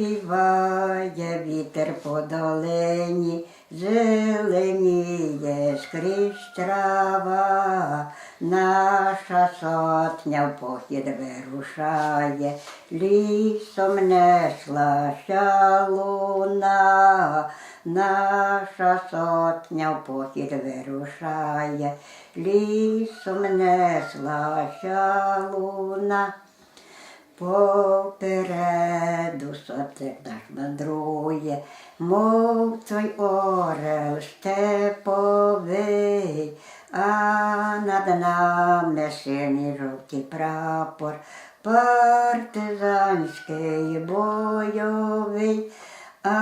повіває вітер по долині, зеленіє скрізь трава, наша сотня в похід вирушає, лісом неслася луна, наша сотня в похід вирушає, лісом неслася луна. Попереду наш мандрує, мов той орел степовий, а над нами синій жовтий прапор, партизанський бойовий, а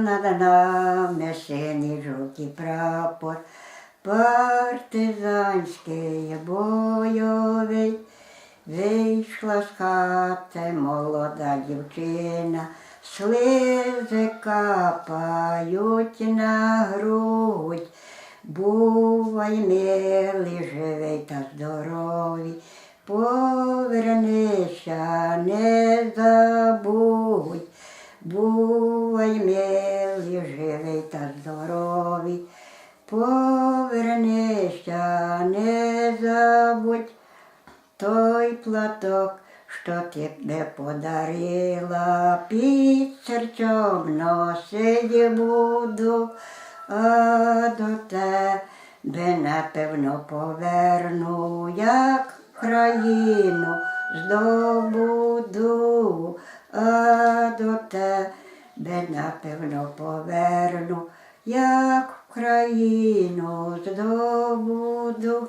над нами синій жовтий прапор, партизанський бойовий. Вийшла з хати молода дівчина, слизи капають на грудь. Бувай милий, живий та здоровий, повернися, не забудь. Бувай милий, живий та здоровий, повернися, не забудь. Той платок, що ти не подарила, під серцем носить буду, а до тебе напевно поверну, як країну здобуду, а до тебе напевно поверну, як країну здобуду.